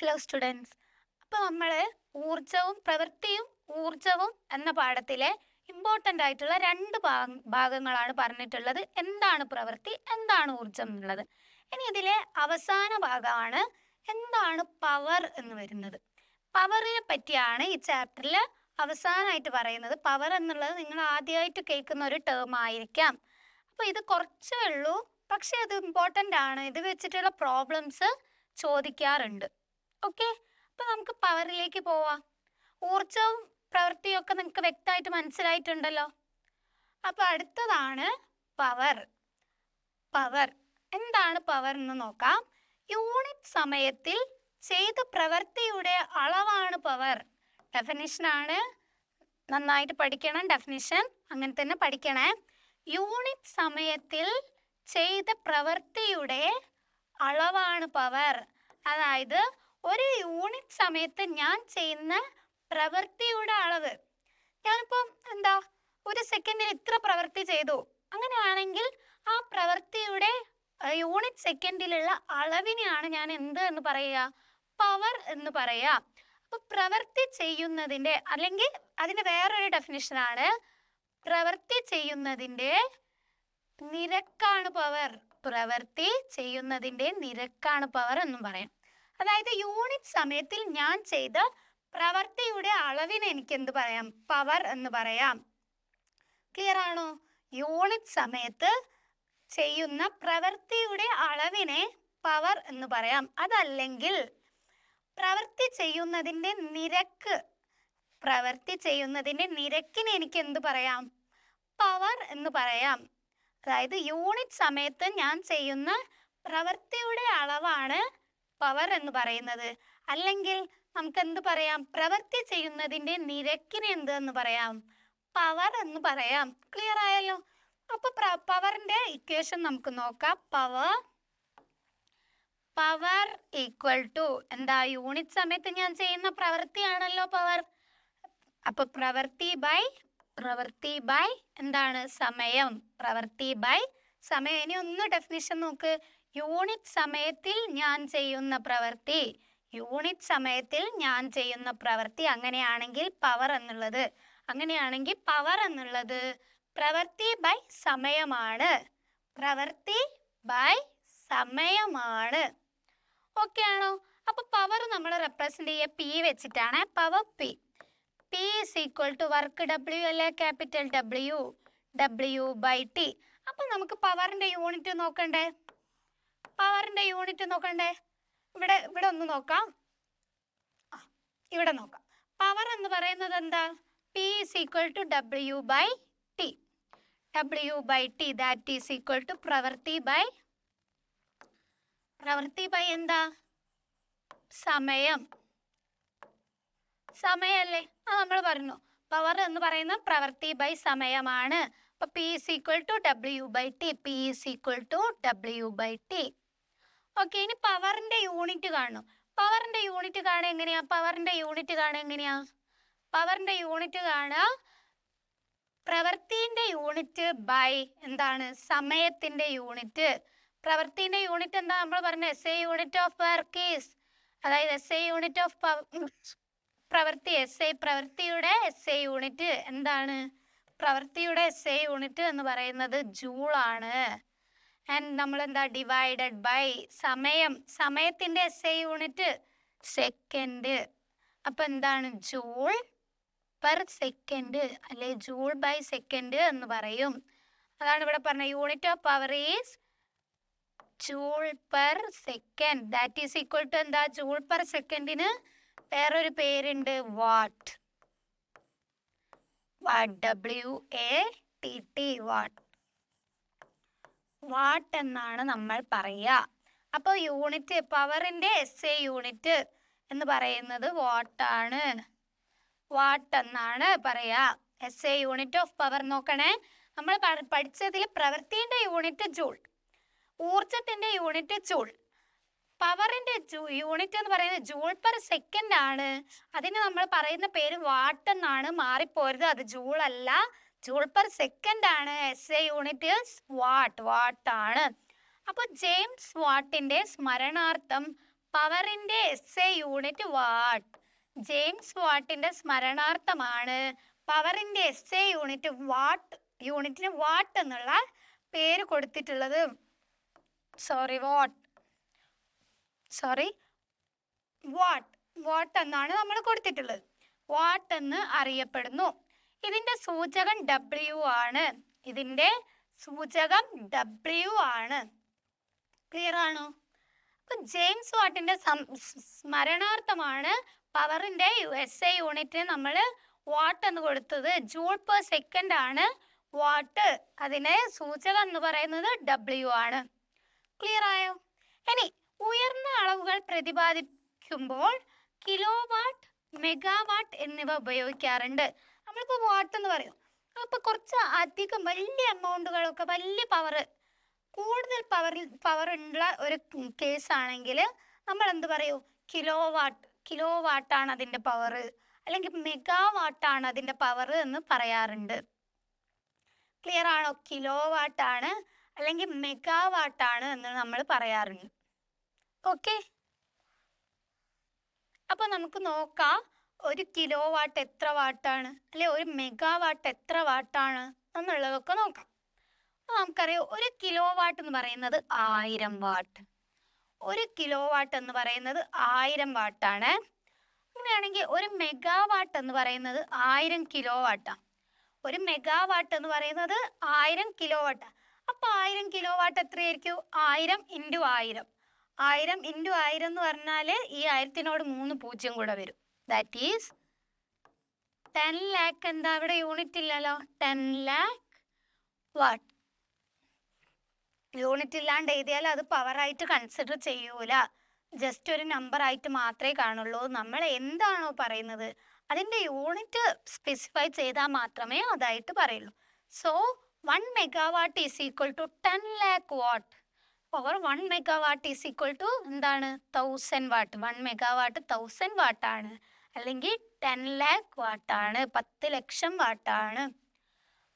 Hello students അപ്പോൾ നമ്മൾ ഊർജവും പ്രവൃത്തിയും ഊർജവും എന്ന പാഠത്തിലെ ഇമ്പോർട്ടന്റ് ആയിട്ടുള്ള രണ്ട് ഭാഗ- ഭാഗങ്ങളാണ് പറഞ്ഞിട്ടുള്ളത്. എന്താണ് പ്രവൃത്തി എന്താണ് ഊർജം എന്നുള്ളത്. ഇനി ഇതിലെ അവസാന ഭാഗമാണ് എന്താണ് പവർ എന്ന് വരുന്നത്. പവറിനെ പറ്റിയാണ് ഈ ചാപ്റ്ററിൽ അവസാനമായിട്ട് പറയുന്നത്. പവർ എന്നുള്ളത് നിങ്ങൾ ആദ്യമായിട്ട് കേൾക്കുന്ന ഒരു ടേം ആയിരിക്കാം. അപ്പോൾ ഇത് കുറച്ചേ ഉള്ളൂ. പക്ഷേ അത് ഇമ്പോർട്ടന്റ് ആണ്. ഇത് വെച്ചിട്ടുള്ള പ്രോബ്ലംസ് ചോദിക്കാറുണ്ട്. ഓക്കെ അപ്പോൾ നമുക്ക് പവറിലേക്ക് പോവാം. ഊർജവും പ്രവൃത്തിയും ഒക്കെ നിങ്ങൾക്ക് വ്യക്തമായിട്ട് മനസ്സിലായിട്ടുണ്ടല്ലോ. അപ്പോൾ അടുത്തതാണ് പവർ. പവർ. എന്താണ് പവർ എന്ന് നോക്കാം. യൂണിറ്റ് സമയത്തിൽ ചെയ്ത പ്രവൃത്തിയുടെ അളവാണ് പവർ. ഡെഫിനിഷനാണ് നന്നായിട്ട് പഠിക്കണം ഡെഫിനിഷൻ അങ്ങനെ തന്നെ പഠിക്കണേ. യൂണിറ്റ് സമയത്തിൽ ചെയ്ത പ്രവൃത്തിയുടെ അളവാണ് പവർ. അതായത് ഒരു യൂണിറ്റ് സമയത്ത് ഞാൻ ചെയ്യുന്ന പ്രവൃത്തിയുടെ അളവ്. ഞാനിപ്പം എന്താ ഒരു സെക്കൻഡിൽ ഇത്ര പ്രവൃത്തി ചെയ്തു. അങ്ങനെയാണെങ്കിൽ ആ പ്രവൃത്തിയുടെ യൂണിറ്റ് സെക്കൻഡിലുള്ള അളവിനെയാണ് ഞാൻ എന്ത് എന്ന് പറയുക? പവർ എന്ന് പറയുക. അപ്പോൾ പ്രവൃത്തി ചെയ്യുന്നതിന്റെ അല്ലെങ്കിൽ അതിന്റെ വേറൊരു ഡെഫിനിഷനാണ് പ്രവൃത്തി ചെയ്യുന്നതിന്റെ നിരക്കാണ് പവർ പ്രവൃത്തി ചെയ്യുന്നതിന്റെ നിരക്കാണ് പവർ എന്നും പറയാം. അതായത് യൂണിറ്റ് സമയത്തിൽ ഞാൻ ചെയ്ത പ്രവർത്തിയുടെ അളവിന് എനിക്ക് എന്ത് പറയാം? പവർ എന്ന് പറയാം. ക്ലിയർ ആണോ? യൂണിറ്റ് സമയത്ത് ചെയ്യുന്ന പ്രവൃത്തിയുടെ അളവിനെ പവർ എന്ന് പറയാം. അതല്ലെങ്കിൽ പ്രവൃത്തി ചെയ്യുന്നതിന്റെ നിരക്ക് പ്രവൃത്തി ചെയ്യുന്നതിന്റെ നിരക്കിന് എനിക്ക് എന്ത് പറയാം? പവർ എന്ന് പറയാം. അതായത് യൂണിറ്റ് സമയത്ത് ഞാൻ ചെയ്യുന്ന പ്രവൃത്തിയുടെ അളവാണ് പവർ എന്ന് പറയുന്നത്? അല്ലെങ്കിൽ നമുക്ക് എന്ത് പറയാം? പ്രവൃത്തി ചെയ്യുന്നതിന്റെ നിരക്കിന് എന്ത് എന്ന് പറയാം? പവർ എന്ന് പറയാം. ക്ലിയർ ആയല്ലോ? അപ്പൊ പവറിന്റെ ഇക്വേഷൻ നമുക്ക് നോക്കാം. പവർ പവർ ഈക്വൽ ടു എന്താ? യൂണിറ്റ് സമയത്ത് ഞാൻ ചെയ്യുന്ന പ്രവൃത്തിയാണല്ലോ പവർ അപ്പൊ പ്രവൃത്തി ബൈ പ്രവൃത്തി ബൈ എന്താണ്? സമയം. പ്രവൃത്തി ബൈ സമയം. ഇനി ഒന്ന് ഡെഫിനിഷൻ നോക്ക്. യൂണിറ്റ് സമയത്തിൽ ഞാൻ ചെയ്യുന്ന പ്രവൃത്തി യൂണിറ്റ് സമയത്തിൽ ഞാൻ ചെയ്യുന്ന പ്രവൃത്തി അങ്ങനെയാണെങ്കിൽ പവർ എന്നുള്ളത്. അങ്ങനെയാണെങ്കിൽ പവർ എന്നുള്ളത് പ്രവൃത്തി ബൈ സമയമാണ്. പ്രവൃത്തി ബൈ സമയമാണ്. ഓക്കെ ആണോ? അപ്പൊ പവർ നമ്മൾ റെപ്രസെന്റ് ചെയ്യുക പി വെച്ചിട്ടാണ് power P P is equal to work W അല്ലെ? Capital W W by T അപ്പൊ നമുക്ക് പവറിന്റെ യൂണിറ്റ് നോക്കണ്ടേ? പവറിന്റെ യൂണിറ്റ് നോക്കണ്ടേ? ഇവിടെ ഇവിടെ ഒന്ന് നോക്കാം. ആ, ഇവിടെ നോക്കാം. പവർ എന്ന് പറയുന്നത് എന്താ? P is equal to W by T W by T that is equal to പ്രവൃത്തി ബൈ പ്രവൃത്തി ബൈ എന്താ? സമയം. സമയല്ലേ ആ നമ്മൾ പറഞ്ഞു. പവർ എന്ന് പറയുന്ന പ്രവൃത്തി ബൈ സമയമാണ്. അപ്പൊ P is equal to W by T P is equal to W by T okay ഇനി പവറിന്റെ യൂണിറ്റ് കാണണം. പവറിന്റെ യൂണിറ്റ് കാണുക എങ്ങനെയാ? പവറിന്റെ യൂണിറ്റ് കാണുക എങ്ങനെയാ? പവറിന്റെ യൂണിറ്റ് കാണുക പ്രവൃത്തിന്റെ യൂണിറ്റ് ബൈ എന്താണ്? സമയത്തിന്റെ യൂണിറ്റ് പ്രവൃത്തിന്റെ യൂണിറ്റ് എന്താ? നമ്മൾ പറഞ്ഞത് S I unit of work is അതായത് എസ് എ യൂണിറ്റ് ഓഫ് പ്രവൃത്തി എസ് എ പ്രവൃത്തിയുടെ എസ് എ യൂണിറ്റ് എന്താണ്? പ്രവൃത്തിയുടെ എസ് എ യൂണിറ്റ് എന്ന് പറയുന്നത് ജൂൾ ആണ്. ആൻഡ് നമ്മൾ എന്താ ഡിവൈഡഡ് ബൈ സമയം. സമയത്തിന്റെ എസ് ഐ യൂണിറ്റ് സെക്കൻഡ് അപ്പൊ എന്താണ്? ജൂൾ പെർ സെക്കൻഡ് അല്ലെ ജൂൾ ബൈ സെക്കൻഡ് എന്ന് പറയും. അതാണ് ഇവിടെ പറഞ്ഞ unit of power is joule per second that is equal to എന്താ? ജൂൾ പെർ സെക്കൻഡിന് വേറൊരു പേരുണ്ട്. Watt watt W A T T watt watt എന്നാണ് നമ്മൾ പറയുക. അപ്പോൾ യൂണിറ്റ് പവറിന്റെ എസ് എ യൂണിറ്റ് എന്ന് പറയുന്നത് വാട്ടാണ്. വാട്ട് എന്നാണ് പറയാ S I unit of power നോക്കണേ. നമ്മൾ പഠിച്ചതിൽ പ്രവൃത്തിയുടെ യൂണിറ്റ് ജൂൾ ഊർജത്തിന്റെ യൂണിറ്റ് ജൂൾ. പവറിന്റെ യൂണിറ്റ് എന്ന് പറയുന്നത് ജൂൾ പെർ സെക്കൻഡ് ആണ് അതിന് നമ്മൾ പറയുന്ന പേര് വാട്ട് എന്നാണ്. മാറിപ്പോരുത്. അത് ജൂൾ അല്ല. ജൂൾ പെർ സെക്കൻഡ് ആണ് S I unit watt watt ആണ്. അപ്പോൾ ജെയിംസ് വാട്ടിന്റെ സ്മരണാർത്ഥം പവറിന്റെ S I unit watt James വാട്ടിന്റെ സ്മരണാർത്ഥമാണ് പവറിന്റെ എസ് എ യൂണിറ്റ് വാട്ട് യൂണിറ്റിന് വാട്ട് എന്നുള്ള പേര് കൊടുത്തിട്ടുള്ളത്. Sorry watt sorry watt watt എന്നാണ് നമ്മൾ കൊടുത്തിട്ടുള്ളത്. വാട്ട് എന്ന് അറിയപ്പെടുന്നു. ഇതിന്റെ സൂചകം ഡബ്ല്യു ആണ്. ഇതിന്റെ സൂചകം ഡബ്ല്യു ആണ്. ക്ലിയർ ആണോ? അപ്പൊ ജെയിംസ് വാട്ടിന്റെ സ്മരണാർത്ഥമാണ് പവറിന്റെ യു എസ് എ യൂണിറ്റിന് നമ്മൾ വാട്ട് എന്ന് കൊടുത്തത്. ജൂൾ പെർ സെക്കൻഡ് ആണ് വാട്ട്. അതിനെ സൂചകം എന്ന് പറയുന്നത് ഡബ്ല്യു ആണ്. ക്ലിയർ ആയോ? ഇനി ഉയർന്ന അളവുകൾ പ്രതിപാദിക്കുമ്പോൾ കിലോ വാട്ട് മെഗാവാട്ട് എന്നിവ ഉപയോഗിക്കാറുണ്ട്. നമ്മളിപ്പോൾ വാട്ട് എന്ന് പറയും. അപ്പോൾ കുറച്ച് അധികം വലിയ എമൗണ്ടുകളൊക്കെ വലിയ പവർ കൂടുതൽ പവറിൽ പവർ ഉള്ള ഒരു കേസ് ആണെങ്കിൽ നമ്മൾ എന്ത് പറയും? കിലോ വാട്ട് കിലോ വാട്ടാണ് അതിന്റെ പവർ അല്ലെങ്കിൽ മെഗാ വാട്ടാണ് അതിന്റെ പവർ എന്ന് പറയാറുണ്ട്. ക്ലിയർ ആണോ? കിലോ വാട്ടാണ് അല്ലെങ്കിൽ മെഗാ വാട്ടാണ് എന്ന് നമ്മൾ പറയാറുണ്ട്. ഓക്കെ അപ്പോൾ നമുക്ക് നോക്കാം. ഒരു കിലോ വാട്ട് എത്ര വാട്ടാണ്? അല്ലെ ഒരു മെഗാ വാട്ട് എത്ര വാട്ടാണ്? എന്നുള്ളതൊക്കെ നോക്കാം. നമുക്കറിയാം ഒരു കിലോ വാട്ട് എന്ന് പറയുന്നത് ആയിരം വാട്ട്. ഒരു കിലോ വാട്ട് എന്ന് പറയുന്നത് ആയിരം വാട്ടാണ്. അങ്ങനെയാണെങ്കിൽ ഒരു മെഗാ വാട്ട് എന്ന് പറയുന്നത് ആയിരം കിലോ വാട്ടാണ് ഒരു മെഗാ വാട്ട് എന്ന് പറയുന്നത് ആയിരം കിലോ വാട്ടാണ് അപ്പൊ ആയിരം കിലോ വാട്ട് എത്രയായിരിക്കും? ആയിരം ഇന്റു ആയിരം. ആയിരം ഇന്റു ആയിരം എന്ന് പറഞ്ഞാൽ ഈ ആയിരത്തിനോട് മൂന്ന് പൂജ്യം കൂടെ വരും. ദാറ്റ് ഈസ് ടെൻ ലാക്ക് എന്താ അവിടെ യൂണിറ്റ് ഇല്ലല്ലോ? ടെൻ ലാക്ക് വാട്ട് യൂണിറ്റ് ഇല്ലാണ്ട് എഴുതിയാൽ അത് പവറായിട്ട് കൺസിഡർ ചെയ്യൂല. ജസ്റ്റ് ഒരു നമ്പർ ആയിട്ട് മാത്രമേ കാണുള്ളൂ. നമ്മൾ എന്താണോ പറയുന്നത് അതിന്റെ യൂണിറ്റ് സ്പെസിഫൈ ചെയ്താൽ മാത്രമേ അതായിട്ട് പറയുള്ളൂ. So one megawatt is equal to ten lakh watt or one megawatt is equal to എന്താണ്? Thousand watt one megawatt thousand വാട്ടാണ് അല്ലെങ്കിൽ ടെൻ ലാക്ക് വാട്ടാണ് പത്ത് ലക്ഷം വാട്ടാണ്.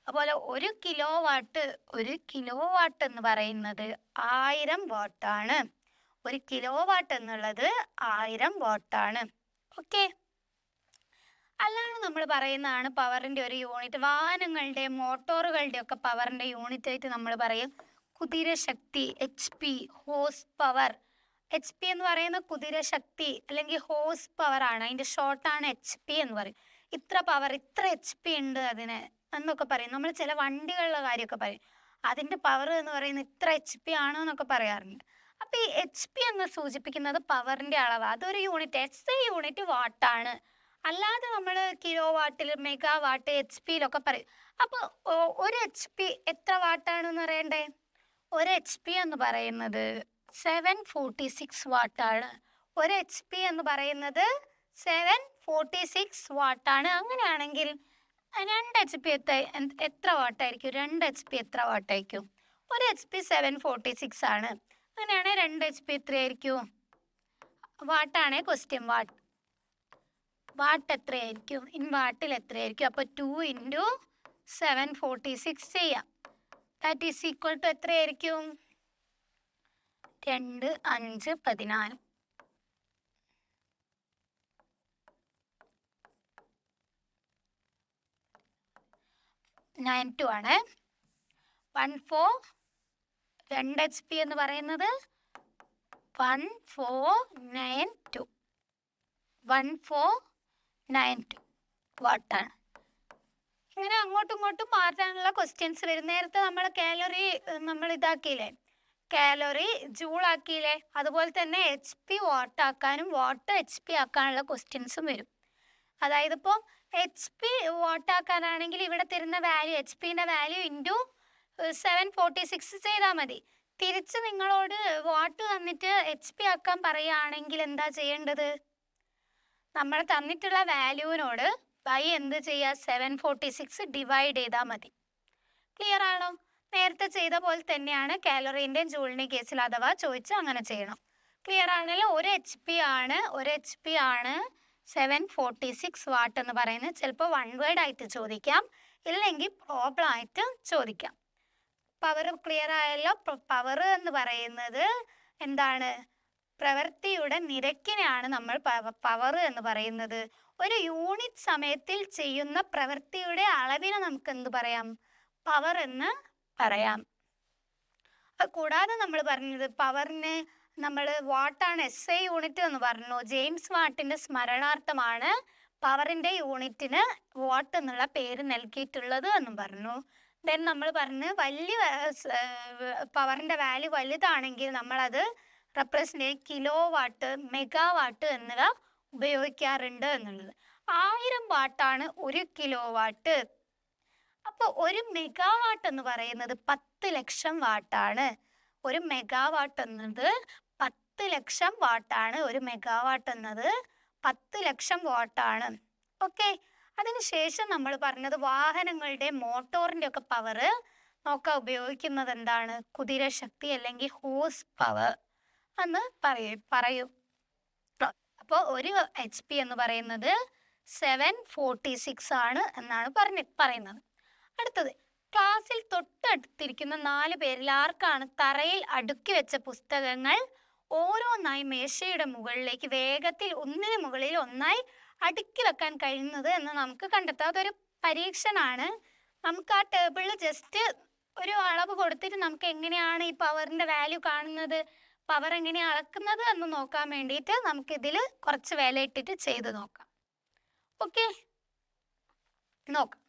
അതുപോലെ ഒരു കിലോ വാട്ട് ഒരു കിലോ വാട്ട് എന്ന് പറയുന്നത് ആയിരം വാട്ടാണ് ഒരു കിലോ വാട്ട് എന്നുള്ളത് ആയിരം വാട്ടാണ് ഓക്കെ അല്ലാണ്ട് നമ്മൾ പറയുന്നതാണ് പവറിന്റെ ഒരു യൂണിറ്റ് വാഹനങ്ങളുടെ മോട്ടോറുകളുടെ ഒക്കെ പവറിന്റെ യൂണിറ്റ് ആയിട്ട് നമ്മൾ പറയും. കുതിരശക്തി H P horse power H P എന്ന് പറയുന്ന കുതിര ശക്തി അല്ലെങ്കിൽ ഹോഴ്സ് പവർ ആണ്. അതിന്റെ ഷോർട്ടാണ് എച്ച് പി എന്ന് പറയും. ഇത്ര പവർ ഇത്ര എച്ച് പി ഉണ്ട് അതിന് എന്നൊക്കെ പറയും. നമ്മൾ ചില വണ്ടികളുടെ കാര്യമൊക്കെ പറയും. അതിന്റെ പവർ എന്ന് പറയുന്നത് ഇത്ര എച്ച് പി ആണ് എന്നൊക്കെ പറയാറുണ്ട്. അപ്പൊ ഈ എച്ച് പി എന്ന് സൂചിപ്പിക്കുന്നത് പവറിന്റെ അളവ്. അതൊരു യൂണിറ്റ് എസ് ഐ യൂണിറ്റ് വാട്ടാണ് അല്ലാതെ നമ്മൾ കിലോ വാട്ടിൽ മെഗാ വാട്ട് എച്ച് പിയിലൊക്കെ പറയും അപ്പോൾ ഒരു എച്ച് പി എത്ര വാട്ടാണെന്ന് അറിയണ്ടേ ഒരു എച്ച് പി എന്ന് പറയുന്നത് സെവൻ ഫോർട്ടി സിക്സ് വാട്ടാണ് ഒരു എച്ച് പി എന്ന് പറയുന്നത് സെവൻ ഫോർട്ടി സിക്സ് വാട്ടാണ് അങ്ങനെയാണെങ്കിൽ രണ്ട് എച്ച് പി എത്ര എത്ര വാട്ടായിരിക്കും രണ്ട് എച്ച് പി എത്ര വാട്ടായിരിക്കും ഒരു H P seven forty six ആണ്. അങ്ങനെയാണെങ്കിൽ രണ്ട് എച്ച് പി എത്രയായിരിക്കും? വാട്ടാണ് ക്വസ്റ്റ്യൻ വാട്ട് വാട്ട് എത്രയായിരിക്കും? ഇൻ വാട്ടിൽ എത്രയായിരിക്കും? അപ്പോൾ two into seven forty six ചെയ്യാം. ദാറ്റ് ഈസ് ഈക്വൽ ടു എത്രയായിരിക്കും? രണ്ട് അഞ്ച് പതിനാല്. നയൻ ടു ആണ്. വൺ ഫോർ രണ്ട് എച്ച് പി എന്ന് പറയുന്നത് one four nine two one four nine two വാട്ടാണ് ഇങ്ങനെ അങ്ങോട്ടും ഇങ്ങോട്ടും മാറ്റാനുള്ള ക്വസ്റ്റ്യൻസ് വരും നേരത്തെ നമ്മൾ കാലറി നമ്മൾ ഇതാക്കിയില്ലേ? കാലറി ജൂൾ ആക്കിയില്ലേ? അതുപോലെ തന്നെ എച്ച് പി വാട്ട് ആക്കാനും വാട്ട് എച്ച് പി ആക്കാനുള്ള ക്വസ്റ്റ്യൻസും വരും. അതായത് ഇപ്പോൾ എച്ച് പി വാട്ട് ആക്കാനാണെങ്കിൽ ഇവിടെ തരുന്ന വാല്യൂ എച്ച് പിന്റെ value into seven forty six ചെയ്താൽ മതി. തിരിച്ച് നിങ്ങളോട് വാട്ട് തന്നിട്ട് എച്ച് പി ആക്കാൻ പറയുകയാണെങ്കിൽ എന്താ ചെയ്യേണ്ടത്? നമ്മൾ തന്നിട്ടുള്ള വാല്യൂവിനോട് ബൈ എന്ത് ചെയ്യുക? സെവൻ ഫോർട്ടി സിക്സ് ഡിവൈഡ് ചെയ്താൽ മതി. ക്ലിയർ ആണോ? നേരത്തെ ചെയ്ത പോലെ തന്നെയാണ് കാലറീന്റെയും ജൂളിന്റെയും കേസിൽ അഥവാ ചോദിച്ച് അങ്ങനെ ചെയ്യണം. ക്ലിയർ ആണല്ലോ? ഒരു എച്ച് പി ആണ്. ഒരു എച്ച് പി ആണ് സെവൻ ഫോർട്ടി സിക്സ് വാട്ട് എന്ന് പറയുന്നത്. ചിലപ്പോൾ വൺ വേർഡ് ആയിട്ട് ചോദിക്കാം. ഇല്ലെങ്കിൽ പ്രോബ്ലം ആയിട്ട് ചോദിക്കാം. പവർ ക്ലിയർ ആയല്ലോ? പവർ എന്ന് പറയുന്നത് എന്താണ്? പ്രവൃത്തിയുടെ നിരക്കിനെയാണ് നമ്മൾ പവർ എന്ന് പറയുന്നത്. ഒരു യൂണിറ്റ് സമയത്തിൽ ചെയ്യുന്ന പ്രവൃത്തിയുടെ അളവിനെ നമുക്ക് എന്ത് പറയാം? പവർ എന്ന് പറയാം. കൂടാതെ നമ്മൾ പറഞ്ഞത് പവറിന് നമ്മൾ വാട്ടാണ് എസ് ഐ യൂണിറ്റ് എന്ന് പറഞ്ഞു. ജെയിംസ് വാട്ടിന്റെ സ്മരണാർത്ഥമാണ് പവറിന്റെ യൂണിറ്റിന് വാട്ട് എന്നുള്ള പേര് നൽകിയിട്ടുള്ളത് എന്നും പറഞ്ഞു. ദെൻ നമ്മൾ പറഞ്ഞു വലിയ പവറിന്റെ വാല്യൂ വലുതാണെങ്കിൽ നമ്മളത് represent kilo watt mega watt എന്നിവ ഉപയോഗിക്കാറുണ്ട് എന്നുള്ളത്. ആയിരം വാട്ടാണ് ഒരു കിലോ വാട്ട് അപ്പോൾ ഒരു മെഗാവാട്ട് എന്ന് പറയുന്നത് പത്ത് ലക്ഷം വാട്ടാണ് ഒരു മെഗാവാട്ട് എന്നത് പത്ത് ലക്ഷം വാട്ടാണ് ഒരു മെഗാവാട്ട് എന്നത് പത്ത് ലക്ഷം വാട്ടാണ് ഓക്കെ അതിനുശേഷം നമ്മൾ പറഞ്ഞത് വാഹനങ്ങളുടെ മോട്ടോറിന്റെ ഒക്കെ പവർ നോക്കാൻ ഉപയോഗിക്കുന്നത് എന്താണ്? കുതിര ശക്തി അല്ലെങ്കിൽ ഹോസ് പവർ എന്ന് പറയും പറയും. അപ്പോൾ ഒരു എച്ച് പി എന്ന് പറയുന്നത് സെവൻ ഫോർട്ടി സിക്സ് ആണ് എന്നാണ് പറഞ്ഞ് പറയുന്നത്. അടുത്തത്. ക്ലാസ്സിൽ തൊട്ടടുത്തിരിക്കുന്ന നാല് പേരിൽ ആർക്കാണ് തറയിൽ അടുക്കി വെച്ച പുസ്തകങ്ങൾ? ഓരോന്നായി മേശയുടെ മുകളിലേക്ക് വേഗത്തിൽ ഒന്നിന് മുകളിൽ ഒന്നായി അടുക്കി വെക്കാൻ കഴിയുന്നത് എന്ന് നമുക്ക് കണ്ടെത്താം. അതൊരു പരീക്ഷണമാണ് നമുക്ക് ആ ടേബിളിൽ ജസ്റ്റ് ഒരു അളവ് കൊടുത്തിട്ട് നമുക്ക് എങ്ങനെയാണ് ഈ പവറിന്റെ വാല്യൂ കാണുന്നത്? പവർ എങ്ങനെയാണ് അളക്കുന്നത് എന്ന് നോക്കാൻ വേണ്ടിയിട്ട് നമുക്കിതിൽ കുറച്ച് വില ഇട്ടിട്ട് ചെയ്ത് നോക്കാം. ഓക്കെ നോക്കാം.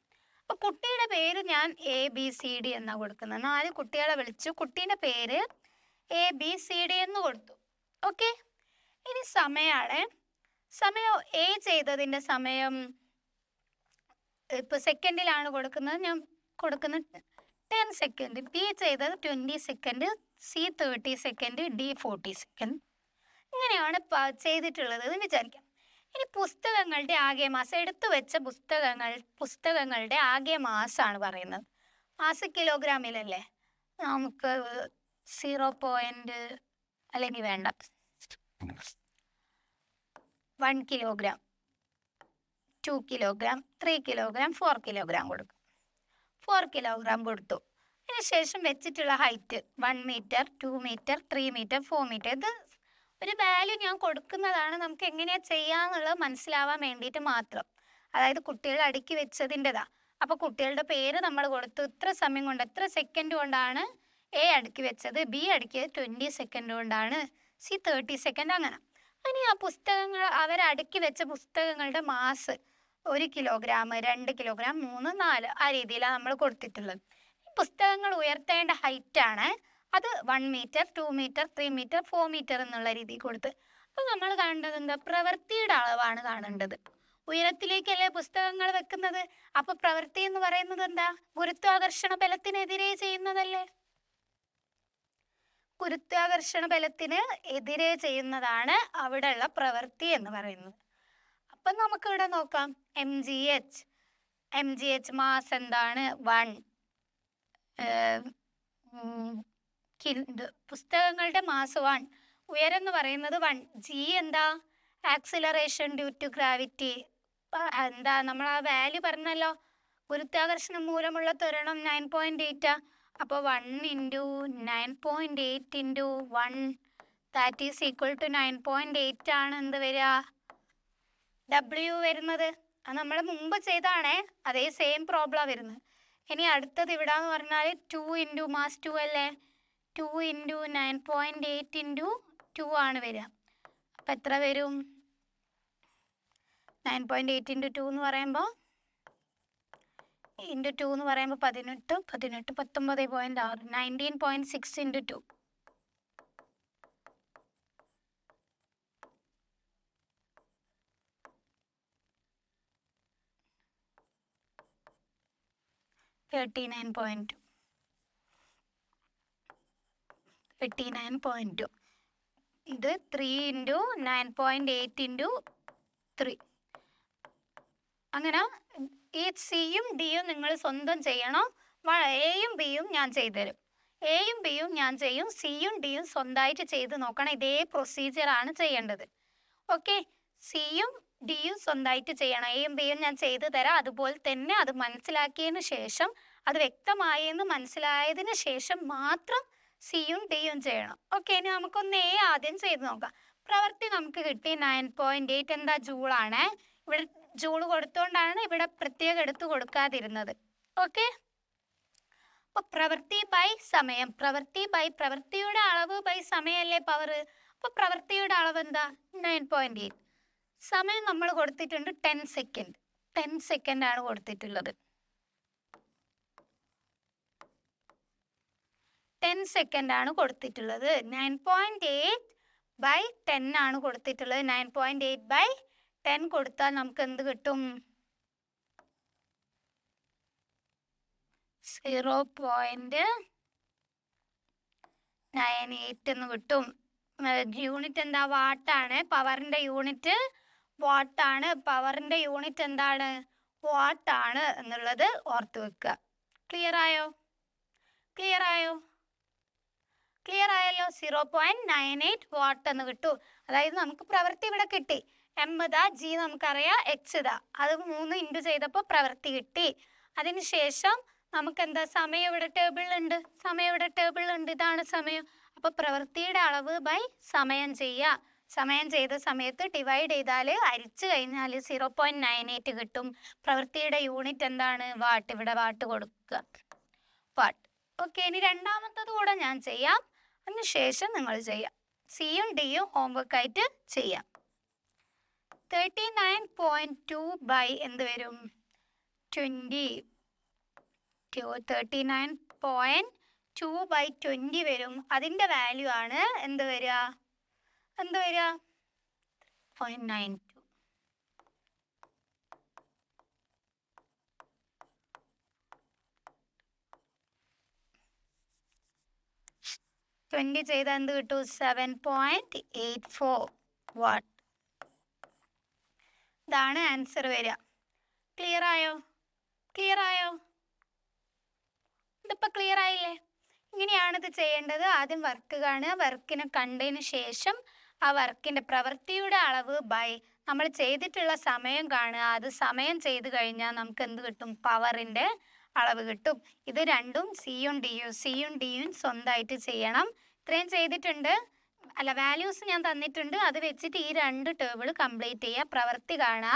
അപ്പൊ കുട്ടിയുടെ പേര് ഞാൻ എ ബി സി ഡി എന്നാ കൊടുക്കുന്നത്. നാല് കുട്ടികളെ വിളിച്ചു. കുട്ടീന്റെ പേര് എ ബി സി ഡി എന്ന് കൊടുത്തു. ഓക്കെ ഇനി സമയമാണ് സമയം എ ചെയ്തതിന്റെ സമയം ഇപ്പൊ സെക്കൻഡിലാണ് കൊടുക്കുന്നത്. ഞാൻ കൊടുക്കുന്ന ടെൻ സെക്കൻഡ് ബി ചെയ്തത് twenty second C thirty second D forty second ഇങ്ങനെയാണ് ചെയ്തിട്ടുള്ളത് എന്ന് വിചാരിക്കാം. ഇനി പുസ്തകങ്ങളുടെ ആകെ മാസം എടുത്തു വെച്ച പുസ്തകങ്ങൾ പുസ്തകങ്ങളുടെ ആകെ മാസമാണ് പറയുന്നത്. മാസ കിലോഗ്രാമിലല്ലേ? നമുക്ക് സീറോ പോയിന്റ് അല്ലെങ്കിൽ വേണ്ട. One kilogram two kilogram three kilogram four kilogram കൊടുക്കും. ഫോർ കിലോഗ്രാം കൊടുത്തു. അതിനുശേഷം വെച്ചിട്ടുള്ള height one metre two metre three metre four metre ഇത് ഒരു വാല്യൂ ഞാൻ കൊടുക്കുന്നതാണ് നമുക്ക് എങ്ങനെയാ ചെയ്യാന്നുള്ളത് മനസ്സിലാവാൻ വേണ്ടിയിട്ട് മാത്രം. അതായത് കുട്ടികൾ അടുക്കി വെച്ചതിന്റെതാ. അപ്പോൾ കുട്ടികളുടെ പേര് നമ്മൾ കൊടുത്തു. ഇത്ര സമയം കൊണ്ട് എത്ര സെക്കൻഡ് കൊണ്ടാണ് എ അടുക്കി വെച്ചത്. ബി അടുക്കിയത് ട്വന്റി സെക്കൻഡ് കൊണ്ടാണ്. സി തേർട്ടി സെക്കൻഡ് അങ്ങനെ. ഇനി ആ പുസ്തകങ്ങൾ അവർ അടുക്കി വെച്ച പുസ്തകങ്ങളുടെ മാസ് ഒരു കിലോഗ്രാം രണ്ട് കിലോഗ്രാം മൂന്ന് നാല് ആ രീതിയിലാണ് നമ്മൾ കൊടുത്തിട്ടുള്ളത്. പുസ്തകങ്ങൾ ഉയർത്തേണ്ട ഹൈറ്റ് ആണ്. അത് one metre two metre three metre four metre എന്നുള്ള രീതിയിൽ കൊടുത്ത് അപ്പോൾ നമ്മൾ കാണേണ്ടത് എന്താ? പ്രവൃത്തിയുടെ അളവാണ് കാണേണ്ടത്. ഉയരത്തിലേക്കല്ലേ പുസ്തകങ്ങൾ വെക്കുന്നത്? അപ്പോൾ പ്രവൃത്തി എന്ന് പറയുന്നത് എന്താ? ഗുരുത്വാകർഷണ ബലത്തിനെതിരെ ചെയ്യുന്നതല്ലേ? ഗുരുത്വാകർഷണ ബലത്തിന് എതിരെ ചെയ്യുന്നതാണ് അവിടെയുള്ള പ്രവൃത്തി എന്ന് പറയുന്നത്. അപ്പൊ നമുക്ക് ഇവിടെ നോക്കാം. M G H M G H mass എന്താണ്? വൺ പുസ്തകങ്ങളുടെ മാസ് വൺ. ഉയരെന്ന് പറയുന്നത് വൺ. ജി എന്താ? Acceleration due to gravity. എന്താ? നമ്മൾ ആ വാല്യൂ പറഞ്ഞല്ലോ. ഗുരുത്വാകർഷണം മൂലമുള്ള ത്വരണം നയൻ പോയിന്റ് എയ്റ്റ് അപ്പോൾ one into nine point eight into one. That is equal to nine point eight ആണ്. എന്ത് വരിക ഡബ്ല്യു വരുന്നത്. അത് നമ്മൾ മുമ്പ് ചെയ്താണേ അതേ സെയിം പ്രോബ്ലം വരുന്നത്. ഇനി അടുത്തത് ഇവിടാന്ന് പറഞ്ഞാൽ ടു ഇന്റു മാസ് ടു അല്ലേ? Two into nine point eight into two ആണ് വരിക. അപ്പം എത്ര വരും? Nine point eight into two എന്ന് പറയുമ്പോൾ ഇന്റു ടു എന്ന് പറയുമ്പോൾ പതിനെട്ട് പതിനെട്ട് പത്തൊമ്പത് പോയിന്റ് ആറ് nineteen point six into two thirty nine point two thirty nine point two ഇത് three into nine point eight into three അങ്ങനെ ഈ സിയും ഡിയും നിങ്ങൾ സ്വന്തം ചെയ്യണം. എയും ബിയും ഞാൻ ചെയ്തുതരും. എയും ബിയും ഞാൻ ചെയ്യും. സിയും ഡിയും സ്വന്തമായിട്ട് ചെയ്ത് നോക്കണം. ഇതേ പ്രൊസീജിയറാണ് ചെയ്യേണ്ടത്. ഓക്കെ സിയും ഡിയും സ്വന്തമായിട്ട് ചെയ്യണം. എയും ബിയും ഞാൻ ചെയ്തു തരാം. അതുപോലെ തന്നെ അത് മനസ്സിലാക്കിയതിന് ശേഷം അത് വ്യക്തമായെന്ന് മനസ്സിലായതിന് ശേഷം മാത്രം സിയും ഡിയും ചെയ്യണം. ഓക്കെ ഇനി നമുക്കൊന്ന് എ ആദ്യം ചെയ്ത് നോക്കാം. പ്രവൃത്തി നമുക്ക് കിട്ടി നയൻ പോയിന്റ് എയ്റ്റ് എന്താ ജൂളാണ് ഇവിടെ ജൂൾ കൊടുത്തുകൊണ്ടാണ് ഇവിടെ പ്രത്യേകം എടുത്തു കൊടുക്കാതിരുന്നത്. ഓക്കെ അപ്പോൾ പ്രവൃത്തി ബൈ സമയം. പ്രവൃത്തി ബൈ പ്രവൃത്തിയുടെ അളവ് ബൈ സമയമല്ലേ പവർ അപ്പോൾ പ്രവൃത്തിയുടെ അളവ് എന്താ? നയൻ പോയിന്റ് എയ്റ്റ് സമയം നമ്മൾ കൊടുത്തിട്ടുണ്ട് ടെൻ സെക്കൻഡ് ടെൻ സെക്കൻഡ് ആണ് കൊടുത്തിട്ടുള്ളത്. ടെൻ സെക്കൻഡ് ആണ് കൊടുത്തിട്ടുള്ളത്. Nine point eight by ten ആണ് കൊടുത്തിട്ടുള്ളത്. Nine point eight by ten കൊടുത്താൽ നമുക്ക് എന്ത് കിട്ടും? സീറോ പോയിന്റ് നയൻ എയ്റ്റ് എന്ന് കിട്ടും. യൂണിറ്റ് എന്താ? വാട്ടാണ് പവറിന്റെ യൂണിറ്റ് വാട്ടാണ് പവറിന്റെ യൂണിറ്റ് എന്താണ്? വാട്ടാണ് എന്നുള്ളത് ഓർത്ത് വെക്കുക. ക്ലിയർ ആയോ? ക്ലിയർ ആയോ? ക്ലിയർ ആയല്ലോ? Zero point nine eight watt എന്ന് കിട്ടു അതായത് നമുക്ക് പ്രവൃത്തി ഇവിടെ കിട്ടി. എം ഇതാ ജി നമുക്കറിയാം എച്ച് ഇതാ അത് മൂന്ന് ഇന്റു ചെയ്തപ്പോൾ പ്രവൃത്തി കിട്ടി. അതിനുശേഷം നമുക്ക് എന്താ സമയം ഇവിടെ ടേബിളിലുണ്ട് സമയം ഇവിടെ ടേബിളിലുണ്ട് ഇതാണ് സമയം. അപ്പോൾ പ്രവൃത്തിയുടെ അളവ് ബൈ സമയം ചെയ്യുക സമയം ചെയ്ത സമയത്ത് ഡിവൈഡ് ചെയ്താൽ അരിച്ചു കഴിഞ്ഞാൽ സീറോ പോയിന്റ് നയൻ എയ്റ്റ് കിട്ടും. പ്രവൃത്തിയുടെ യൂണിറ്റ് എന്താണ്? വാട്ട് ഇവിടെ വാട്ട് കൊടുക്കുക. വാട്ട് ഓക്കെ ഇനി രണ്ടാമത്തത് കൂടെ ഞാൻ ചെയ്യാം. അതിനുശേഷം നിങ്ങൾ ചെയ്യാം. സിയും ഡിയും ഹോംവർക്ക് ആയിട്ട് ചെയ്യാം. Thirty nine point two by എന്ത് വരും? Twenty thirty nine point two by twenty വരും. അതിന്റെ വാല്യൂ ആണ് എന്ത് വരിക? എന്ത് വരിക? പോയിന്റ് നയൻ ടു ട്വന്റി ചെയ്താൽ എന്ത് കിട്ടും? Seven point eight four watt ഇതാണ് ആൻസർ വരിക. ക്ലിയർ ആയോ? ക്ലിയർ ആയോ? ഇതിപ്പോൾ ക്ലിയർ ആയില്ലേ? ഇങ്ങനെയാണ് ഇത് ചെയ്യേണ്ടത്. ആദ്യം വർക്ക് കാണുക. വർക്കിനെ കണ്ടതിന് ശേഷം ആ വർക്കിന്റെ പ്രവൃത്തിയുടെ അളവ് ബൈ നമ്മൾ ചെയ്തിട്ടുള്ള സമയം കാണുക. അത് സമയം ചെയ്ത് കഴിഞ്ഞാൽ നമുക്ക് എന്ത് കിട്ടും? പവറിന്റെ അളവ് കിട്ടും. ഇത് രണ്ടും സിയും ഡിയും സിയും ഡിയും സ്വന്തമായിട്ട് ചെയ്യണം. ഇത്രയും ചെയ്തിട്ടുണ്ട്. അല്ല വാല്യൂസ് ഞാൻ തന്നിട്ടുണ്ട്. അത് വെച്ചിട്ട് ഈ രണ്ട് ടേബിൾ കംപ്ലീറ്റ് ചെയ്യുക പ്രവൃത്തി കാണുക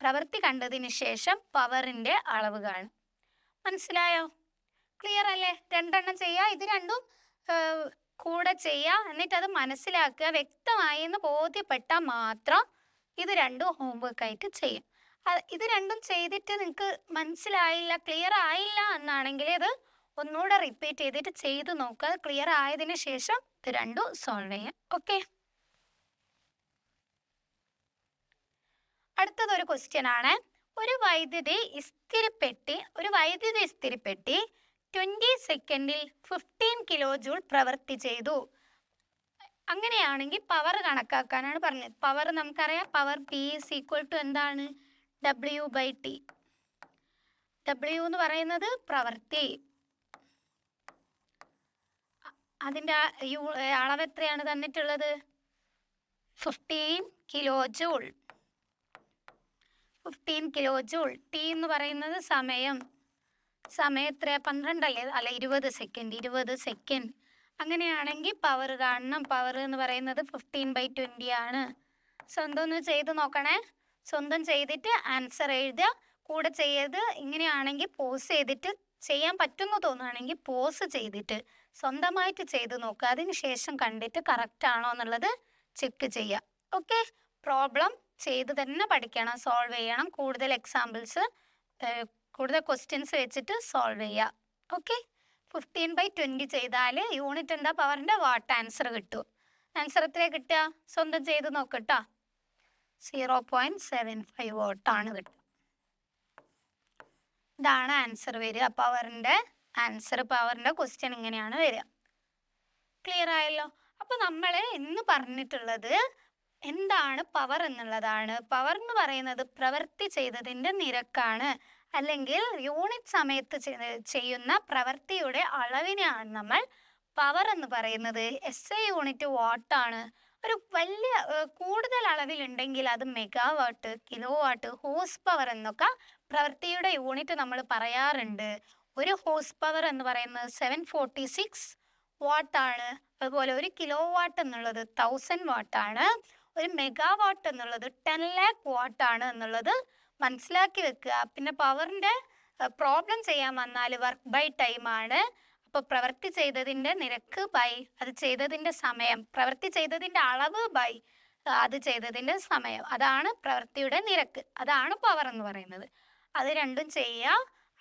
പ്രവൃത്തി കണ്ടതിന് ശേഷം പവറിന്റെ അളവ് കാണും. മനസ്സിലായോ? ക്ലിയർ അല്ലേ? രണ്ടെണ്ണം ചെയ്യുക ഇത് രണ്ടും കൂടെ ചെയ്യുക എന്നിട്ട് അത് മനസ്സിലാക്കുക. വ്യക്തമായി എന്ന് ബോധ്യപ്പെട്ടാൽ മാത്രം ഇത് രണ്ടും ഹോംവർക്ക് ആയിട്ട് ചെയ്യും. ഇത് രണ്ടും ചെയ്തിട്ട് നിങ്ങൾക്ക് മനസ്സിലായില്ല ക്ലിയർ ആയില്ല എന്നാണെങ്കിൽ ഇത് ഒന്നുകൂടെ റിപ്പീറ്റ് ചെയ്തിട്ട് ചെയ്ത് നോക്കുക ക്ലിയർ ആയതിനു ശേഷം ഇത് രണ്ടും സോൾവ് ചെയ്യാം. ഓക്കെ അടുത്തത് ഒരു ക്വസ്റ്റ്യൻ ആണ്. ഒരു വൈദ്യുതി ഇസ്തിരിപ്പെട്ടി ഒരു വൈദ്യുതി ഇസ്തിരിപ്പെട്ടി ട്വന്റി സെക്കൻഡിൽ ഫിഫ്റ്റീൻ കിലോ ജൂൾ പ്രവൃത്തി ചെയ്തു. അങ്ങനെയാണെങ്കിൽ പവർ കണക്കാക്കാനാണ് പറഞ്ഞത്. പവർ നമുക്കറിയാം. Power P is equal to എന്താണ്? ഡബ്ല്യു ബൈ ടി ഡബ്ല്യു എന്ന് പറയുന്നത് പ്രവൃത്തി അതിന്റെ ആ അളവ് എത്രയാണ് തന്നിട്ടുള്ളത്? Fifteen kilo joule fifteen kilo joule T എന്ന് പറയുന്നത് സമയം. സമയം എത്ര പന്ത്രണ്ടല്ലേ അല്ല? ഇരുപത് സെക്കൻഡ് ഇരുപത് സെക്കൻഡ് അങ്ങനെയാണെങ്കിൽ പവർ കാണണം. പവർ എന്ന് പറയുന്നത് ഫിഫ്റ്റീൻ ബൈ ട്വന്റി ആണ്. സ്വന്തം ഒന്ന് ചെയ്ത് നോക്കണേ. സ്വന്തം ചെയ്തിട്ട് ആൻസർ എഴുതുക. കൂടെ ചെയ്ത് ഇങ്ങനെയാണെങ്കിൽ പോസ് ചെയ്തിട്ട് ചെയ്യാൻ പറ്റുമെന്ന് തോന്നുകയാണെങ്കിൽ പോസ് ചെയ്തിട്ട് സ്വന്തമായിട്ട് ചെയ്ത് നോക്കുക അതിന് ശേഷം കണ്ടിട്ട് കറക്റ്റ് ആണോ എന്നുള്ളത് ചെക്ക് ചെയ്യുക ഓക്കെ പ്രോബ്ലം ചെയ്ത് തന്നെ പഠിക്കണം. സോൾവ് ചെയ്യണം. കൂടുതൽ എക്സാമ്പിൾസ് കൂടുതൽ ക്വസ്റ്റ്യൻസ് വെച്ചിട്ട് സോൾവ് ചെയ്യുക ഓക്കെ ഫിഫ്റ്റീൻ ബൈ ട്വന്റി ചെയ്താൽ യൂണിറ്റ് എന്താ? പവറിന്റെ വാട്ട് ആൻസർ കിട്ടും. ആൻസർ എത്ര കിട്ടുക? സ്വന്തം ചെയ്ത് നോക്കട്ടോ സീറോ പോയിന്റ് സെവൻ ഫൈവ് വോട്ടാണ് കിട്ടുക. ഇതാണ് ആൻസർ വരിക. പവറിന്റെ ആൻസർ പവറിന്റെ ക്വസ്റ്റ്യൻ ഇങ്ങനെയാണ് വരിക. ക്ലിയർ ആയല്ലോ? അപ്പോൾ നമ്മൾ ഇന്ന് പറഞ്ഞിട്ടുള്ളത് എന്താണ് പവർ എന്നുള്ളതാണ്. പവർ എന്ന് പറയുന്നത് പ്രവൃത്തി ചെയ്തതിന്റെ നിരക്കാണ്. അല്ലെങ്കിൽ യൂണിറ്റ് സമയത്ത് ചെയ്യുന്ന പ്രവൃത്തിയുടെ അളവിനെയാണ് നമ്മൾ പവർ എന്ന് പറയുന്നത്. എസ് ഐ യൂണിറ്റ് വാട്ടാണ് ഒരു വലിയ കൂടുതൽ അളവിലുണ്ടെങ്കിൽ അത് mega watt kilo watt horse power എന്നൊക്കെ പ്രവൃത്തിയുടെ യൂണിറ്റ് നമ്മൾ പറയാറുണ്ട്. ഒരു ഹോസ് പവർ എന്ന് പറയുന്നത് സെവൻ ഫോർട്ടി സിക്സ് വാട്ടാണ് അതുപോലെ ഒരു കിലോ വാട്ട് എന്നുള്ളത് തൗസൻഡ് വാട്ടാണ് ഒരു മെഗാ വാട്ട് എന്നുള്ളത് ടെൻ ലാക്ക് വാട്ടാണ് എന്നുള്ളത് മനസ്സിലാക്കി വെക്കുക. പിന്നെ പവറിന്റെ പ്രോബ്ലം ചെയ്യാൻ വന്നാൽ വർക്ക് ബൈ ടൈം ആണ്. അപ്പോൾ പ്രവൃത്തി ചെയ്തതിന്റെ നിരക്ക് ബൈ അത് ചെയ്തതിന്റെ സമയം. പ്രവൃത്തി ചെയ്തതിന്റെ അളവ് ബൈ അത് ചെയ്തതിന്റെ സമയം. അതാണ് പ്രവൃത്തിയുടെ നിരക്ക്. അതാണ് പവർ എന്ന് പറയുന്നത്. അത് രണ്ടും ചെയ്യുക.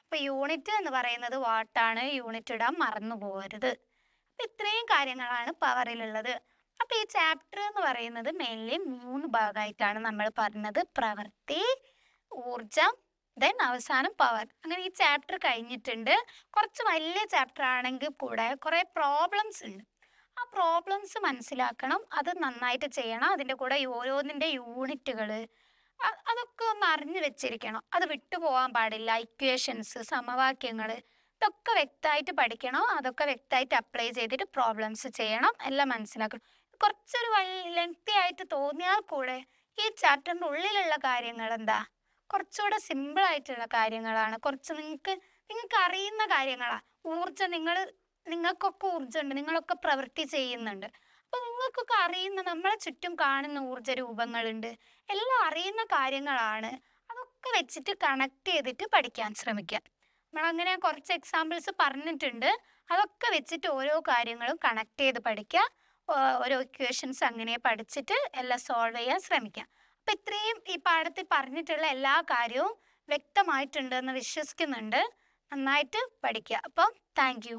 അപ്പോൾ യൂണിറ്റ് എന്ന് പറയുന്നത് വാട്ടാണ് യൂണിറ്റ് ഇടാൻ മറന്നു പോകരുത്. അപ്പം ഇത്രയും കാര്യങ്ങളാണ് പവറിലുള്ളത്. അപ്പോൾ ഈ ചാപ്റ്റർ എന്ന് പറയുന്നത് മെയിൻലി മൂന്ന് ഭാഗമായിട്ടാണ് നമ്മൾ പറഞ്ഞത്. പ്രവൃത്തി ഊർജം ദെൻ അവസാനം പവർ അങ്ങനെ ഈ ചാപ്റ്റർ കഴിഞ്ഞിട്ടുണ്ട്. കുറച്ച് വലിയ ചാപ്റ്റർ ആണെങ്കിൽ കൂടെ കുറേ പ്രോബ്ലംസ് ഉണ്ട്. ആ പ്രോബ്ലംസ് മനസ്സിലാക്കണം. അത് നന്നായിട്ട് ചെയ്യണം. അതിന്റെ കൂടെ ഓരോന്നിന്റെ യൂണിറ്റുകൾ അതൊക്കെ ഒന്ന് അറിഞ്ഞു വെച്ചിരിക്കണം. അത് വിട്ടുപോകാൻ പാടില്ല. ഇക്വേഷൻസ് സമവാക്യങ്ങൾ ഇതൊക്കെ വ്യക്തമായിട്ട് പഠിക്കണം. അതൊക്കെ വ്യക്തമായിട്ട് അപ്ലൈ ചെയ്തിട്ട് പ്രോബ്ലംസ് ചെയ്യണം. എല്ലാം മനസ്സിലാക്കണം. കുറച്ചൊരു ലെങ്തി ആയിട്ട് തോന്നിയാൽ കൂടെ ഈ ചാപ്റ്ററിന്റെ ഉള്ളിലുള്ള കാര്യങ്ങൾ എന്താ? കുറച്ചുകൂടെ സിമ്പിൾ ആയിട്ടുള്ള കാര്യങ്ങളാണ്. കുറച്ച് നിങ്ങൾക്ക് നിങ്ങൾക്ക് അറിയുന്ന കാര്യങ്ങളാണ് ഊർജം നിങ്ങൾ നിങ്ങൾക്കൊക്കെ ഊർജമുണ്ട്. നിങ്ങളൊക്കെ പ്രവൃത്തി ചെയ്യുന്നുണ്ട്. അപ്പോൾ നിങ്ങൾക്കൊക്കെ അറിയുന്ന നമ്മളെ ചുറ്റും കാണുന്ന ഊർജ രൂപങ്ങളുണ്ട്. എല്ലാം അറിയുന്ന കാര്യങ്ങളാണ്. അതൊക്കെ വെച്ചിട്ട് കണക്ട് ചെയ്തിട്ട് പഠിക്കാൻ ശ്രമിക്കുക. നമ്മളങ്ങനെ കുറച്ച് എക്സാമ്പിൾസ് പറഞ്ഞിട്ടുണ്ട്. അതൊക്കെ വെച്ചിട്ട് ഓരോ കാര്യങ്ങളും കണക്ട് ചെയ്ത് പഠിക്കുക. ഓരോ ഇക്വേഷൻസ് അങ്ങനെ പഠിച്ചിട്ട് എല്ലാം സോൾവ് ചെയ്യാൻ ശ്രമിക്കുക. അപ്പം ഇത്രയും ഈ പാഠത്തിൽ പറഞ്ഞിട്ടുള്ള എല്ലാ കാര്യവും വ്യക്തമായിട്ടുണ്ടെന്ന് വിശ്വസിക്കുന്നുണ്ട്. നന്നായിട്ട് പഠിക്കുക. അപ്പം താങ്ക്